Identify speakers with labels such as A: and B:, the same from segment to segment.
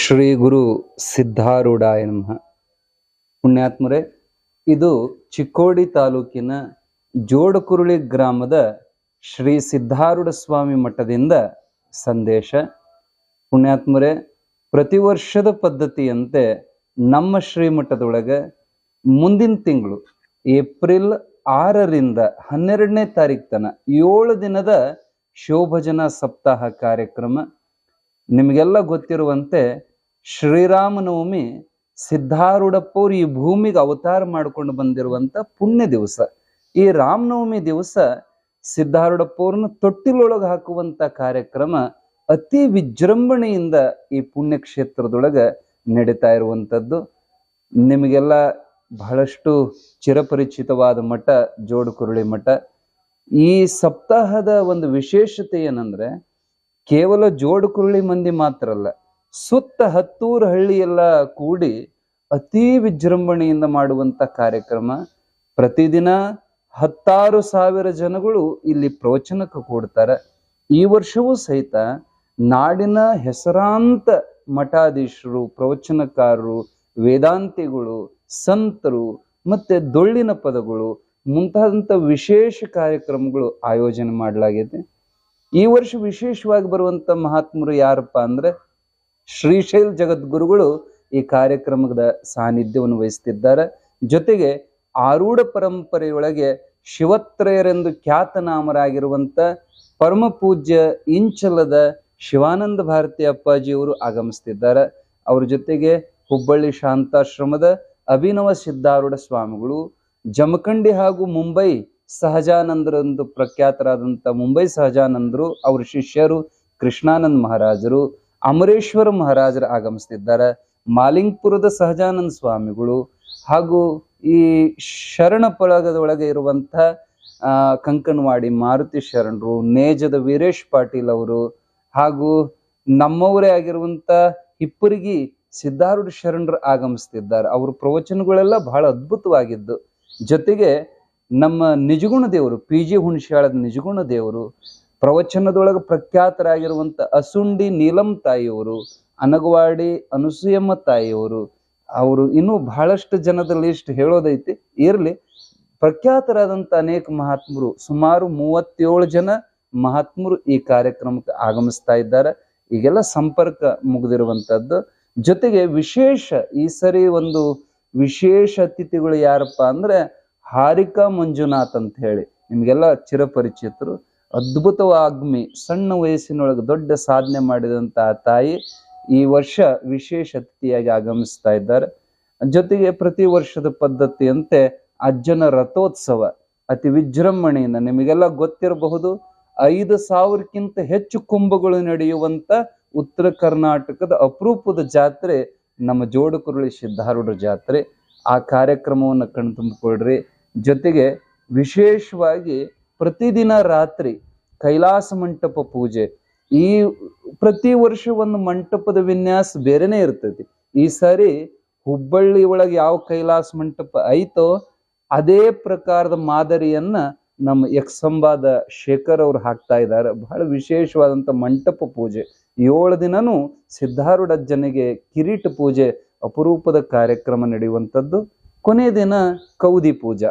A: ಶ್ರೀ ಗುರು ಸಿದ್ಧಾರೂಢಾಯ ನಮಃ. ಪುಣ್ಯಾತ್ಮರೇ, ಇದು ಚಿಕ್ಕೋಡಿ ತಾಲೂಕಿನ ಜೋಡಕುರುಳಿ ಗ್ರಾಮದ ಶ್ರೀ ಸಿದ್ಧಾರೂಢ ಸ್ವಾಮಿ ಮಠದಿಂದ ಸಂದೇಶ. ಪುಣ್ಯಾತ್ಮರೇ, ಪ್ರತಿ ವರ್ಷದ ಪದ್ಧತಿಯಂತೆ ನಮ್ಮ ಶ್ರೀಮಠದೊಳಗೆ ಮುಂದಿನ ತಿಂಗಳು ಏಪ್ರಿಲ್ ಆರರಿಂದ ಹನ್ನೆರಡನೇ ತಾರೀಕು ತನ ಏಳು ದಿನದ ಶೋಭಜನ ಸಪ್ತಾಹ ಕಾರ್ಯಕ್ರಮ. ನಿಮಗೆಲ್ಲ ಗೊತ್ತಿರುವಂತೆ ಶ್ರೀರಾಮನವಮಿ ಸಿದ್ಧಾರೂಢಪ್ಪವ್ರು ಈ ಭೂಮಿಗೆ ಅವತಾರ ಮಾಡ್ಕೊಂಡು ಬಂದಿರುವಂತ ಪುಣ್ಯ ದಿವಸ. ಈ ರಾಮನವಮಿ ದಿವಸ ಸಿದ್ಧಾರೂಢಪ್ಪವ್ರನ್ನ ತೊಟ್ಟಿಲೊಳಗೆ ಹಾಕುವಂತ ಕಾರ್ಯಕ್ರಮ ಅತಿ ವಿಜೃಂಭಣೆಯಿಂದ ಈ ಪುಣ್ಯ ಕ್ಷೇತ್ರದೊಳಗೆ ನಡೀತಾ ಇರುವಂಥದ್ದು ನಿಮಗೆಲ್ಲ ಬಹಳಷ್ಟು ಚಿರಪರಿಚಿತವಾದ ಮಠ, ಜೋಡುಕುರುಳಿ ಮಠ. ಈ ಸಪ್ತಾಹದ ಒಂದು ವಿಶೇಷತೆ ಏನಂದ್ರೆ, ಕೇವಲ ಜೋಡುಕುರುಳಿ ಮಂದಿ ಮಾತ್ರ ಅಲ್ಲ ಸುತ್ತ ಹತ್ತೂರು ಹಳ್ಳಿ ಎಲ್ಲ ಕೂಡಿ ಅತಿ ವಿಜೃಂಭಣೆಯಿಂದ ಮಾಡುವಂತ ಕಾರ್ಯಕ್ರಮ. ಪ್ರತಿದಿನ ಹತ್ತಾರು ಸಾವಿರ ಜನಗಳು ಇಲ್ಲಿ ಪ್ರವಚನಕ್ಕೆ ಕೂಡ್ತಾರೆ. ಈ ವರ್ಷವೂ ಸಹಿತ ನಾಡಿನ ಹೆಸರಾಂತ ಮಠಾಧೀಶರು, ಪ್ರವಚನಕಾರರು, ವೇದಾಂತಿಗಳು, ಸಂತರು ಮತ್ತೆ ದೊಳ್ಳಿನ ಪದಗಳು ಮುಂತಾದಂಥ ವಿಶೇಷ ಕಾರ್ಯಕ್ರಮಗಳು ಆಯೋಜನೆ ಮಾಡಲಾಗಿದೆ. ಈ ವರ್ಷ ವಿಶೇಷವಾಗಿ ಬರುವಂತ ಮಹಾತ್ಮರು ಯಾರಪ್ಪ ಅಂದ್ರೆ ಶ್ರೀಶೈಲ್ ಜಗದ್ಗುರುಗಳು ಈ ಕಾರ್ಯಕ್ರಮದ ಸಾನ್ನಿಧ್ಯವನ್ನು ವಹಿಸ್ತಿದ್ದಾರೆ. ಜೊತೆಗೆ ಆರೂಢ ಪರಂಪರೆಯೊಳಗೆ ಶಿವತ್ರಯರೆಂದು ಖ್ಯಾತನಾಮರಾಗಿರುವಂಥ ಪರಮ ಪೂಜ್ಯ ಇಂಚಲದ ಶಿವಾನಂದ ಭಾರತಿ ಅಪ್ಪಾಜಿಯವರು ಆಗಮಿಸ್ತಿದ್ದಾರೆ. ಅವ್ರ ಜೊತೆಗೆ ಹುಬ್ಬಳ್ಳಿ ಶಾಂತಾಶ್ರಮದ ಅಭಿನವ ಸಿದ್ಧಾರೂಢ ಸ್ವಾಮಿಗಳು, ಜಮಖಂಡಿ ಹಾಗೂ ಮುಂಬೈ ಸಹಜಾನಂದರಂದು ಪ್ರಖ್ಯಾತರಾದಂಥ ಮುಂಬೈ ಸಹಜಾನಂದರು, ಅವ್ರ ಶಿಷ್ಯರು ಕೃಷ್ಣಾನಂದ ಮಹಾರಾಜರು ಅಮರೇಶ್ವರ ಮಹಾರಾಜರು ಆಗಮಿಸ್ತಿದ್ದಾರೆ. ಮಾಲಿಂಗ್ಪುರದ ಸಹಜಾನಂದ ಸ್ವಾಮಿಗಳು ಹಾಗೂ ಈ ಶರಣ ಪಳಗದೊಳಗೆ ಇರುವಂಥ ಕಂಕಣವಾಡಿ ಮಾರುತಿ ಶರಣರು, ನೇಜದ ವೀರೇಶ್ ಪಾಟೀಲ್ ಅವರು ಹಾಗೂ ನಮ್ಮವರೇ ಆಗಿರುವಂತ ಹಿಪ್ಪರಿಗಿ ಸಿದ್ಧಾರೂಢ ಶರಣರು ಆಗಮಿಸ್ತಿದ್ದಾರೆ. ಅವ್ರ ಪ್ರವಚನಗಳೆಲ್ಲ ಬಹಳ ಅದ್ಭುತವಾಗಿದ್ದು, ಜೊತೆಗೆ ನಮ್ಮ ನಿಜಗುಣ ದೇವರು, ಪಿ ಜಿ ಹುಣಶ್ಯಾಳದ ನಿಜಗುಣ ದೇವರು ಪ್ರವಚನದೊಳಗೆ ಪ್ರಖ್ಯಾತರಾಗಿರುವಂತ ಅಸುಂಡಿ ನೀಲಂ ತಾಯಿಯವರು, ಅನಗವಾಡಿ ಅನುಸೂಯಮ್ಮ ತಾಯಿಯವರು, ಅವರು ಇನ್ನೂ ಬಹಳಷ್ಟು ಜನದ ಲಿಸ್ಟ್ ಹೇಳೋದೈತಿ. ಇರ್ಲಿ, ಪ್ರಖ್ಯಾತರಾದಂತ ಅನೇಕ ಮಹಾತ್ಮರು, ಸುಮಾರು ಮೂವತ್ತೇಳು ಜನ ಮಹಾತ್ಮರು ಈ ಕಾರ್ಯಕ್ರಮಕ್ಕೆ ಆಗಮಿಸ್ತಾ ಇದ್ದಾರೆ. ಈಗೆಲ್ಲ ಸಂಪರ್ಕ ಮುಗಿದಿರುವಂತದ್ದು. ಜೊತೆಗೆ ವಿಶೇಷ, ಈ ಸರಿ ಒಂದು ವಿಶೇಷ ಅತಿಥಿಗಳು ಯಾರಪ್ಪ ಅಂದ್ರೆ ಹಾರಿಕಾ ಮಂಜುನಾಥ್ ಅಂತ ಹೇಳಿ, ನಿಮ್ಗೆಲ್ಲ ಚಿರಪರಿಚಿತರು. ಅದ್ಭುತವಾಗ್ಮಿ ಸಣ್ಣ ವಯಸ್ಸಿನೊಳಗೆ ದೊಡ್ಡ ಸಾಧನೆ ಮಾಡಿದಂತ ತಾಯಿ ಈ ವರ್ಷ ವಿಶೇಷ ಅತಿಥಿಯಾಗಿ ಆಗಮಿಸ್ತಾ ಇದ್ದಾರೆ. ಜೊತೆಗೆ ಪ್ರತಿ ವರ್ಷದ ಪದ್ಧತಿಯಂತೆ ಅಜ್ಜನ ರಥೋತ್ಸವ ಅತಿ ವಿಜೃಂಭಣೆಯಿಂದ ನಿಮಗೆಲ್ಲ ಗೊತ್ತಿರಬಹುದು. ಐದು ಸಾವಿರಕ್ಕಿಂತ ಹೆಚ್ಚು ಕುಂಭಗಳು ನಡೆಯುವಂತ ಉತ್ತರ ಕರ್ನಾಟಕದ ಅಪರೂಪದ ಜಾತ್ರೆ ನಮ್ಮ ಜೋಡಕುರುಳಿ ಸಿದ್ಧಾರೂಢ ಜಾತ್ರೆ. ಆ ಕಾರ್ಯಕ್ರಮವನ್ನು ಕಣ್ತುಂಬಿಕೊಳ್ರಿ ಜೊತೆಗೆ ವಿಶೇಷವಾಗಿ ಪ್ರತಿದಿನ ರಾತ್ರಿ ಕೈಲಾಸ ಮಂಟಪ ಪೂಜೆ. ಈ ಪ್ರತಿ ವರ್ಷ ಒಂದು ಮಂಟಪದ ವಿನ್ಯಾಸ ಬೇರೆನೇ ಇರ್ತೈತಿ ಈ ಸಾರಿ ಹುಬ್ಬಳ್ಳಿ ಒಳಗೆ ಯಾವ ಕೈಲಾಸ ಮಂಟಪ ಐತೋ ಅದೇ ಪ್ರಕಾರದ ಮಾದರಿಯನ್ನ ನಮ್ಮ ಯಕ್ಷಂಬಾದ ಶೇಖರ್ ಅವ್ರು ಹಾಕ್ತಾ ಇದ್ದಾರೆ. ಬಹಳ ವಿಶೇಷವಾದಂತ ಮಂಟಪ ಪೂಜೆ. ಏಳು ದಿನನೂ ಸಿದ್ಧಾರೂಢಜ್ಜನಿಗೆ ಕಿರೀಟ ಪೂಜೆ ಅಪರೂಪದ ಕಾರ್ಯಕ್ರಮ ನಡೆಯುವಂಥದ್ದು. ಕೊನೆ ದಿನ ಕೌದಿ ಪೂಜಾ.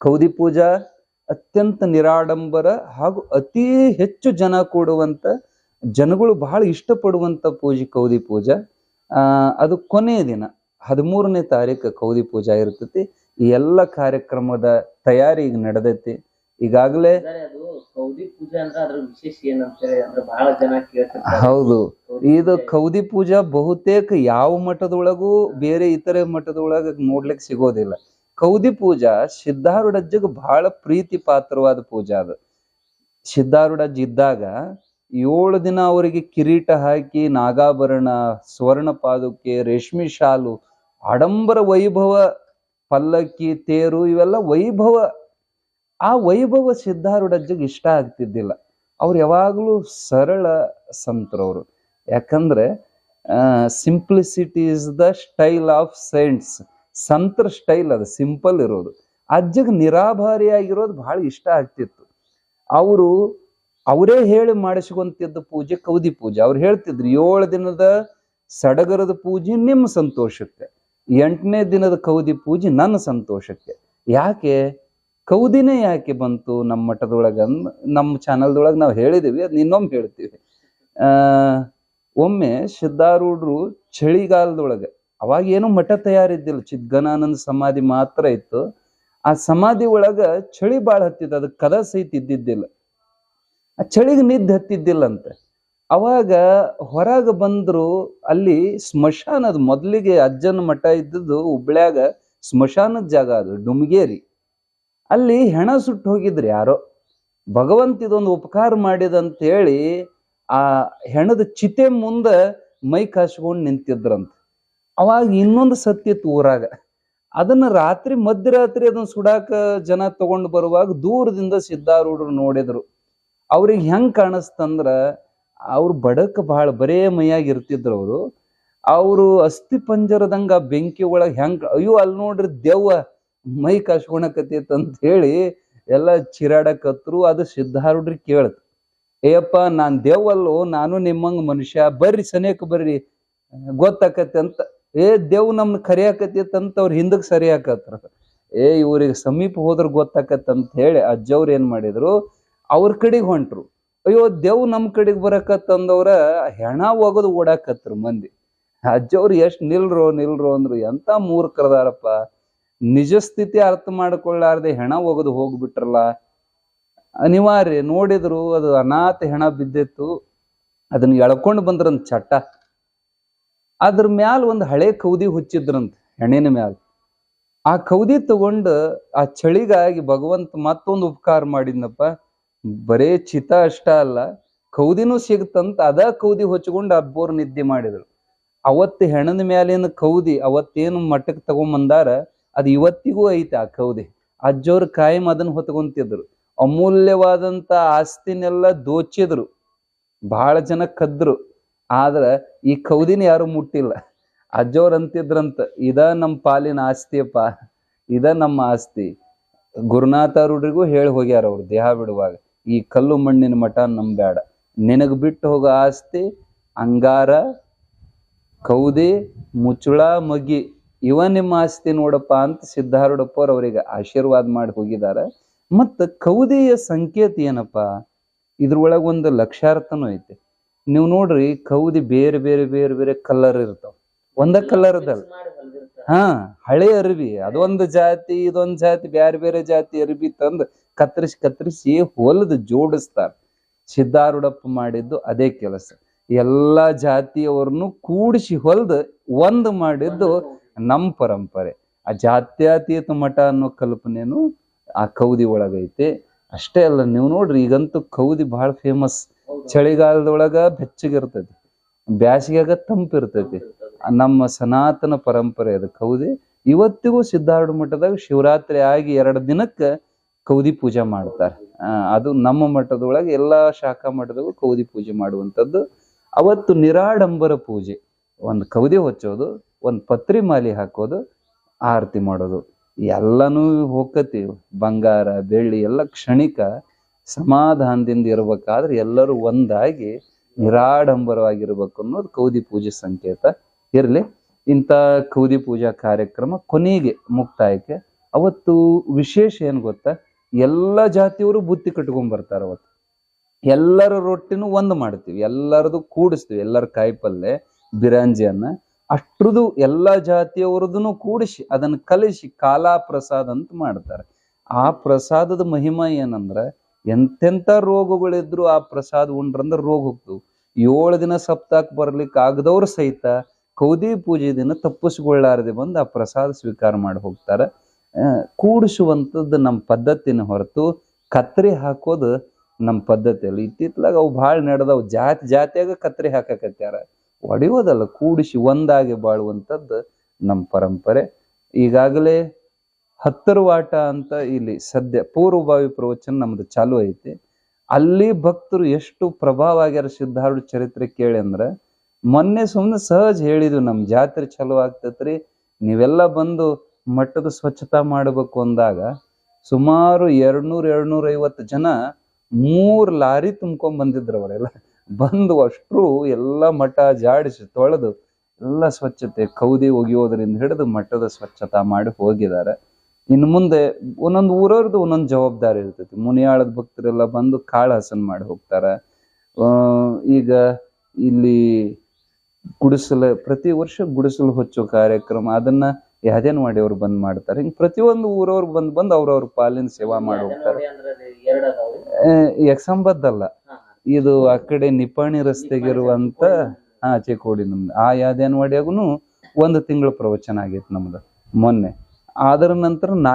A: ಕೌದಿ ಪೂಜಾ ಅತ್ಯಂತ ನಿರಾಡಂಬರ ಹಾಗೂ ಅತಿ ಹೆಚ್ಚು ಜನ ಕೂಡುವಂತ ಜನಗಳು ಬಹಳ ಇಷ್ಟಪಡುವಂತ ಪೂಜೆ ಕೌದಿ ಪೂಜಾ. ಆ ಅದು ಕೊನೆಯ ದಿನ ಹದಿಮೂರನೇ ತಾರೀಕು ಕೌದಿ ಪೂಜಾ ಇರ್ತೈತಿ ಈ ಎಲ್ಲ ಕಾರ್ಯಕ್ರಮದ ತಯಾರಿ ಈಗ ನಡೆದೈತಿ. ಈಗಾಗಲೇ ಹೌದು. ಇದು ಕೌದಿ ಪೂಜಾ ಬಹುತೇಕ ಯಾವ ಮಠದೊಳಗೂ ಬೇರೆ ಇತರೆ ಮಠದೊಳಗ ನೋಡ್ಲಿಕ್ಕೆ ಸಿಗೋದಿಲ್ಲ. ಕೌದಿ ಪೂಜಾ ಸಿದ್ಧಾರುಡಜ್ಜಗ ಬಹಳ ಪ್ರೀತಿ ಪಾತ್ರವಾದ ಪೂಜಾ ಅದು. ಸಿದ್ಧಾರೂಢಜ್ಜ ಇದ್ದಾಗ ಏಳು ದಿನ ಅವರಿಗೆ ಕಿರೀಟ ಹಾಕಿ ನಾಗಾಭರಣ, ಸ್ವರ್ಣ ಪಾದುಕೆ, ರೇಷ್ಮೆ ಶಾಲು, ಆಡಂಬರ ವೈಭವ, ಪಲ್ಲಕ್ಕಿ, ತೇರು ಇವೆಲ್ಲ ವೈಭವ. ಆ ವೈಭವ ಸಿದ್ಧಾರೂಢಜ್ಜಗೆ ಇಷ್ಟ ಆಗ್ತಿದ್ದಿಲ್ಲ. ಅವ್ರು ಯಾವಾಗಲೂ ಸರಳ ಸಂತರವರು ಯಾಕಂದ್ರೆ simplicity is the style of saints ಸಂತರ ಸ್ಟೈಲ್ ಅದು ಸಿಂಪಲ್ ಇರೋದು. ಅಜ್ಜಗೆ ನಿರಾಭಾರಿಯಾಗಿರೋದು ಬಹಳ ಇಷ್ಟ ಆಗ್ತಿತ್ತು. ಅವರು, ಅವರೇ ಹೇಳಿ ಮಾಡಿಸ್ಕೊಂತಿದ್ದ ಪೂಜೆ ಕೌದಿ ಪೂಜೆ. ಅವ್ರು ಹೇಳ್ತಿದ್ರು, ಏಳು ದಿನದ ಸಡಗರದ ಪೂಜೆ ನಿಮ್ಮ ಸಂತೋಷಕ್ಕೆ. ಎಂಟನೇ ದಿನದ ಕೌದಿ ಪೂಜೆ ನನ್ನ ಸಂತೋಷಕ್ಕೆ. ಯಾಕೆ? ಕೌದಿನೇ ಯಾಕೆ ಬಂತು ನಮ್ಮ ಮಠದೊಳಗೆ ಅಂದ್ ನಮ್ಮ ಚಾನಲ್ದೊಳಗೆ ನಾವು ಹೇಳಿದೀವಿ ಅದು ಇನ್ನೊಮ್ಮೆ ಹೇಳ್ತೀವಿ. ಒಮ್ಮೆ ಸಿದ್ಧಾರೂಢರು ಚಳಿಗಾಲದೊಳಗೆ ಅವಾಗ ಏನು ಮಠ ತಯಾರಿದ್ದಿಲ್ಲ. ಚಿದ್ಗನಾನಂದ ಸಮಾಧಿ ಮಾತ್ರ ಇತ್ತು. ಆ ಸಮಾಧಿ ಒಳಗ ಚಳಿ ಬಾಳ ಹತ್ತಿತ್ತು. ಅದು ಕದ ಸಹಿತ ಇದ್ದಿದ್ದಿಲ್ಲ. ಆ ಚಳಿಗೆ ನಿದ್ದೆ ಹತ್ತಿದ್ದಿಲ್ಲಂತೆ. ಅವಾಗ ಹೊರಗೆ ಬಂದ್ರು ಅಲ್ಲಿ ಸ್ಮಶಾನದ ಮೊದಲಿಗೆ ಅಜ್ಜನ ಮಠ ಇದ್ದದ್ದು ಹುಬ್ಳ್ಯಾಗ ಸ್ಮಶಾನದ ಜಾಗ ಅದು, ಡುಮ್ಗೇರಿ. ಅಲ್ಲಿ ಹೆಣ ಸುಟ್ಟು ಹೋಗಿದ್ರಿ ಯಾರೋ. ಭಗವಂತ ಇದೊಂದು ಉಪಕಾರ ಮಾಡಿದಂತ ಹೇಳಿ ಆ ಹೆಣದ ಚಿತೆ ಮುಂದ ಮೈ ಕಾಸ್ಕೊಂಡು ನಿಂತಿದ್ರಂತ. ಅವಾಗ ಇನ್ನೊಂದು ಸತ್ತಿತ್ತು ಊರಾಗ ಅದನ್ನ ರಾತ್ರಿ ಮಧ್ಯರಾತ್ರಿ ಅದನ್ನ ಸುಡಾಕ ಜನ ತಗೊಂಡು ಬರುವಾಗ ದೂರದಿಂದ ಸಿದ್ಧಾರೂಢರು ನೋಡಿದ್ರು. ಅವ್ರಿಗೆ ಹೆಂಗ್ ಕಾಣಿಸ್ತಂದ್ರ, ಅವ್ರ ಬಡಕ್ ಬಹಳ ಬರೇ ಮೈಯಾಗಿ ಇರ್ತಿದ್ರು ಅವರು. ಅವರು ಅಸ್ಥಿ ಪಂಜರದಂಗ ಬೆಂಕಿ ಒಳಗೆ ಹೆಂಗ್, ಅಯ್ಯೋ ಅಲ್ಲಿ ನೋಡ್ರಿ ದೆವ್ವ ಮೈ ಕಾಸ್ಕೊಳಕತ್ತೈತ್ ಅಂತ ಹೇಳಿ ಎಲ್ಲ ಚಿರಾಡಕತ್ರು. ಅದು ಸಿದ್ಧಾರೂಢ್ರಿ ಕೇಳತ್ ಏಯಪ್ಪ, ನಾನ್ ದೆವ್ವಲ್ಲೋ, ನಾನು ನಿಮ್ಮಂಗ ಮನುಷ್ಯ, ಬರ್ರಿ ಸನೇಕ ಬರ್ರಿ ಗೊತ್ತಾಕತಿ ಅಂತ ಏ ದೇವ್ ನಮ್ನ ಕರಿಯಾಕತ್ತಿತ್ತಂತ ಅವ್ರ ಹಿಂದಕ್ಕೆ ಸರಿ ಏ ಇವ್ರಿಗೆ ಸಮೀಪ ಹೋದ್ರ ಗೊತ್ತಾಕತ್ ಅಂತ ಹೇಳಿ ಅಜ್ಜವ್ರು ಏನ್ ಮಾಡಿದ್ರು, ಅವ್ರ ಕಡೆಗೆ ಹೊಂಟ್ರು. ಅಯ್ಯೋ ದೇವ್ ನಮ್ ಕಡೆಗೆ ಬರಕತ್ತಂದವ್ರ ಹೆಣ ಒಗದು ಓಡಾಕತ್ರು ಮಂದಿ. ಅಜ್ಜವ್ರು ಎಷ್ಟ್ ನಿಲ್ರೋ ನಿಲ್ರೋ ಅಂದ್ರು, ಎಂತ ಮೂರ್ಖರದಾರಪ್ಪ. ನಿಜ ಸ್ಥಿತಿ ಅರ್ಥ ಮಾಡ್ಕೊಳ್ಳಾರ್ದೆ ಹೆಣ ಒಗದು ಹೋಗ್ಬಿಟ್ರಲ್ಲ. ಅನಿವಾರ್ಯ ನೋಡಿದ್ರು ಅದು ಅನಾಥ ಹೆಣ ಬಿದ್ದಿತ್ತು. ಅದನ್ನ ಎಳ್ಕೊಂಡು ಬಂದ್ರಂತ ಚಟ್ಟ. ಅದ್ರ ಮ್ಯಾಲ ಒಂದು ಹಳೆ ಕೌದಿ ಹುಚ್ಚಿದ್ರಂತ, ಹೆಣ್ಣಿನ ಮ್ಯಾಲ. ಆ ಕೌದಿ ತಗೊಂಡು ಆ ಚಳಿಗಾಗಿ ಭಗವಂತ ಮತ್ತೊಂದು ಉಪಕಾರ ಮಾಡಿದ್ನಪ್ಪ. ಬರೇ ಚಿತ ಅಷ್ಟ ಅಲ್ಲ, ಕೌದಿನೂ ಸಿಗ್ತಂತ ಅದ ಕೌದಿ ಹೊಚ್ಕೊಂಡು ಅಬ್ಬೋರ್ ನಿದ್ದೆ ಮಾಡಿದ್ರು. ಅವತ್ತು ಹೆಣದ ಮ್ಯಾಲಿನ ಕೌದಿ ಅವತ್ತೇನು ಮಟ್ಟಕ್ಕೆ ತಗೊಂಬಂದಾರ, ಅದು ಇವತ್ತಿಗೂ ಐತೆ ಆ ಕೌದಿ. ಅಜ್ಜೋರ್ ಕಾಯಂ ಅದನ್ನ ಹೊತ್ಕೊಂತಿದ್ರು. ಅಮೂಲ್ಯವಾದಂತ ಆಸ್ತಿನೆಲ್ಲ ದೋಚಿದ್ರು. ಬಹಳ ಜನ ಕದ್ರು. ಆದ್ರ ಈ ಕೌದಿನ ಯಾರು ಮುಟ್ಟಿಲ್ಲ. ಅಜ್ಜೋರ್ ಅಂತಿದ್ರಂತ ಇದ ನಮ್ಮ ಪಾಲಿನ ಆಸ್ತಿಯಪ್ಪ, ಇದ ನಮ್ಮ ಆಸ್ತಿ. ಗುರುನಾಥರೂಢರಿಗೂ ಹೇಳಿ ಹೋಗ್ಯಾರ ಅವ್ರು ದೇಹ ಬಿಡುವಾಗ, ಈ ಕಲ್ಲು ಮಣ್ಣಿನ ಮಠ ನಂಬ್ಯಾಡ ನಿನಗ್ ಬಿಟ್ಟು ಹೋಗೋ ಆಸ್ತಿ, ಅಂಗಾರ, ಕೌದಿ, ಮುಚ್ಚುಳ, ಮಗಿ, ಇವ ನಿಮ್ಮ ಆಸ್ತಿ ನೋಡಪ್ಪ ಅಂತ ಸಿದ್ಧಾರೂಢಪ್ಪವ್ರು ಅವರಿಗೆ ಆಶೀರ್ವಾದ ಮಾಡಿ ಹೋಗಿದಾರ. ಮತ್ತ ಕೌದಿಯ ಸಂಕೇತ ಏನಪ್ಪ ಇದ್ರೊಳಗ ಒಂದು ಲಕ್ಷಾರ್ಥನೂ ಐತೆ. ನೀವು ನೋಡ್ರಿ ಕೌದಿ ಬೇರೆ ಬೇರೆ ಬೇರೆ ಬೇರೆ ಕಲರ್ ಇರ್ತಾವ. ಒಂದ ಕಲರ್ ಅದಲ್ಲ. ಹಾ ಹಳೆ ಅರ್ಬಿ ಅದೊಂದು ಜಾತಿ ಇದೊಂದ್ ಜಾತಿ ಬ್ಯಾರೆ ಬೇರೆ ಜಾತಿ ಅರ್ಬಿ ತಂದು ಕತ್ತರಿಸಿ ಕತ್ತರಿಸಿ ಹೊಲದ ಜೋಡಿಸ್ತಾರ. ಸಿದ್ಧಾರೂಢಪ್ಪ ಮಾಡಿದ್ದು ಅದೇ ಕೆಲಸ. ಎಲ್ಲಾ ಜಾತಿಯವರನ್ನು ಕೂಡಿಸಿ ಹೊಲ್ದ ಒಂದ್ ಮಾಡಿದ್ದು ನಮ್ಮ ಪರಂಪರೆ. ಆ ಜಾತ್ಯತೀತ ಮಠ ಅನ್ನೋ ಕಲ್ಪನೆನು ಆ ಕೌದಿ ಒಳಗೈತೆ. ಅಷ್ಟೇ ಅಲ್ಲ ನೀವು ನೋಡ್ರಿ ಈಗಂತೂ ಕೌದಿ ಬಹಳ ಫೇಮಸ್. ಚಳಿಗಾಲದೊಳಗ ಬೆಚ್ಚಗಿರ್ತೈತಿ ಬ್ಯಾಸಿಗ್ಯಾಗ ತಂಪಿರ್ತೈತಿ. ನಮ್ಮ ಸನಾತನ ಪರಂಪರೆ ಅದು ಕೌದಿ. ಇವತ್ತಿಗೂ ಸಿದ್ಧಾರೂಢ ಮಠದಾಗ ಶಿವರಾತ್ರಿ ಆಗಿ ಎರಡು ದಿನಕ್ಕೆ ಕೌದಿ ಪೂಜೆ ಮಾಡ್ತಾರೆ. ಅದು ನಮ್ಮ ಮಠದೊಳಗೆ ಎಲ್ಲಾ ಶಾಖಾ ಮಠದಾಗು ಕೌದಿ ಪೂಜೆ ಮಾಡುವಂಥದ್ದು. ಅವತ್ತು ನಿರಾಡಂಬರ ಪೂಜೆ, ಒಂದು ಕೌದಿ ಹೊಚ್ಚೋದು, ಒಂದು ಪತ್ರಿ ಮಾಲಿ ಹಾಕೋದು, ಆರತಿ ಮಾಡೋದು. ಎಲ್ಲನೂ ಹೋಗತಿ ಬಂಗಾರ, ಬೆಳ್ಳಿ, ಎಲ್ಲ ಕ್ಷಣಿಕ ಸಮಾಧಾನದಿಂದ ಇರಬೇಕಾದ್ರೆ ಎಲ್ಲರೂ ಒಂದಾಗಿ ನಿರಾಡಂಬರವಾಗಿರ್ಬೇಕು ಅನ್ನೋದು ಕೌದಿ ಪೂಜೆ ಸಂಕೇತ. ಇರಲಿ, ಇಂಥ ಕೌದಿ ಪೂಜಾ ಕಾರ್ಯಕ್ರಮ ಕೊನೆಗೆ ಮುಕ್ತಾಯಕ್ಕೆ ಅವತ್ತು ವಿಶೇಷ ಏನು ಗೊತ್ತಾ? ಎಲ್ಲ ಜಾತಿಯವರು ಬುತ್ತಿ ಕಟ್ಕೊಂಡ್ ಬರ್ತಾರ ಅವತ್ತು. ಎಲ್ಲರ ರೊಟ್ಟಿನೂ ಒಂದು ಮಾಡ್ತೀವಿ. ಎಲ್ಲರದು ಕೂಡಿಸ್ತೀವಿ. ಎಲ್ಲರ ಕಾಯಿಪಲ್ಲೆ ಬಿರಾಂಜಿಯನ್ನ ಅಷ್ಟ್ರದು ಎಲ್ಲ ಜಾತಿಯವರದನ್ನು ಕೂಡಿಸಿ, ಅದನ್ನ ಕಲಿಸಿ ಕಾಲಾ ಪ್ರಸಾದ ಅಂತ ಮಾಡ್ತಾರೆ. ಆ ಪ್ರಸಾದದ ಮಹಿಮಾ ಏನಂದ್ರ ಎಂತೆಂಥ ರೋಗಗಳಿದ್ರು ಆ ಪ್ರಸಾದ ಉಂಡ್ರಂದ್ರ ರೋಗ ಹೋಗ್ತವು. ಏಳು ದಿನ ಸಪ್ತಾಕ್ ಬರ್ಲಿಕ್ಕೆ ಆಗದವ್ರು ಸಹಿತ ಕೌದಿ ಪೂಜೆ ದಿನ ತಪ್ಪಿಸ್ಕೊಳ್ಳಾರದೆ ಬಂದು ಆ ಪ್ರಸಾದ ಸ್ವೀಕಾರ ಮಾಡಿ ಹೋಗ್ತಾರ. ಕೂಡಿಸುವಂಥದ್ದು ನಮ್ಮ ಪದ್ಧತಿನ ಹೊರತು ಕತ್ರಿ ಹಾಕೋದು ನಮ್ಮ ಪದ್ಧತಿಯಲ್ಲಿ. ಇತ್ತಿತ್ಲಾಗ ಅವು ಭಾಳ ನಡೆದವು. ಜಾತಿ ಜಾತಿಯಾಗ ಕತ್ರಿ ಹಾಕಕತ್ಯಾರ. ಒಡೆಯೋದಲ್ಲ, ಕೂಡಿಸಿ ಒಂದಾಗಿ ಬಾಳುವಂಥದ್ದು ನಮ್ಮ ಪರಂಪರೆ. ಈಗಾಗಲೇ ಹತ್ತರವಾಟ ಅಂತ ಇಲ್ಲಿ ಸದ್ಯ ಪೂರ್ವಭಾವಿ ಪ್ರವಚನ ನಮ್ದು ಚಾಲು ಐತಿ. ಅಲ್ಲಿ ಭಕ್ತರು ಎಷ್ಟು ಪ್ರಭಾವ ಆಗ್ಯಾರ ಸಿದ್ಧಾರೂಢ ಚರಿತ್ರೆ ಕೇಳಿ ಅಂದ್ರ, ಮೊನ್ನೆ ಸುಮ್ಮನೆ ಸಹಜ ಹೇಳಿದ್ವಿ ನಮ್ಮ ಜಾತ್ರೆ ಚಲೋ ಆಗ್ತೈತ್ರಿ, ನೀವೆಲ್ಲ ಬಂದು ಮಠದ ಸ್ವಚ್ಛತಾ ಮಾಡಬೇಕು ಅಂದಾಗ ಸುಮಾರು ಎರಡ್ನೂರ ಎರಡ್ನೂರ ಐವತ್ತು ಜನ ಮೂರ್ ಲಾರಿ ತುಂಬ್ಕೊಂಡ್ ಬಂದಿದ್ರು ಅವರೆಲ್ಲ. ಬಂದು ಅಷ್ಟು ಎಲ್ಲ ಮಠ ಜಾಡಿಸಿ ತೊಳೆದು ಎಲ್ಲ ಸ್ವಚ್ಛತೆ ಕೌದಿ ಒಗೆಯೋದ್ರಿಂದ ಹಿಡಿದು ಮಠದ ಸ್ವಚ್ಛತಾ ಮಾಡಿ ಹೋಗಿದ್ದಾರೆ. ಇನ್ನು ಮುಂದೆ ಒಂದೊಂದು ಊರವ್ರದ್ದು ಒಂದೊಂದು ಜವಾಬ್ದಾರಿ ಇರ್ತೈತಿ. ಮುನಿಯಾಳದ ಭಕ್ತರೆಲ್ಲ ಬಂದು ಕಾಳು ಹಸನ್ ಮಾಡಿ ಹೋಗ್ತಾರೆ. ಈಗ ಇಲ್ಲಿ ಗುಡಿಸಲ, ಪ್ರತಿ ವರ್ಷ ಗುಡಿಸಲು ಹೊಚ್ಚು ಕಾರ್ಯಕ್ರಮ, ಅದನ್ನ ಯಾದೇನವಾಡಿ ಅವ್ರು ಬಂದ್ ಮಾಡ್ತಾರೆ. ಹಿಂಗ್ ಪ್ರತಿಯೊಂದು ಊರವ್ರು ಬಂದ್ ಬಂದ್ ಅವ್ರವ್ರ ಪಾಲಿನ ಸೇವಾ ಮಾಡಿ ಹೋಗ್ತಾರೆ.
B: ಯಕ್ಸಂಬದ್ದಲ್ಲ
A: ಇದು ಆ ಕಡೆ ನಿಪಾಣಿ ರಸ್ತೆಗಿರುವಂತ ಆಚೆ ಕೋಡಿ ನಮ್ದು. ಆ ಯಾದೇನವಾಡಿಯಾಗುನು ಒಂದು ತಿಂಗಳ ಪ್ರವಚನ ಆಗೈತೆ ನಮ್ದು ಮೊನ್ನೆ. ಅದರ ನಂತರ ನಾಯಿ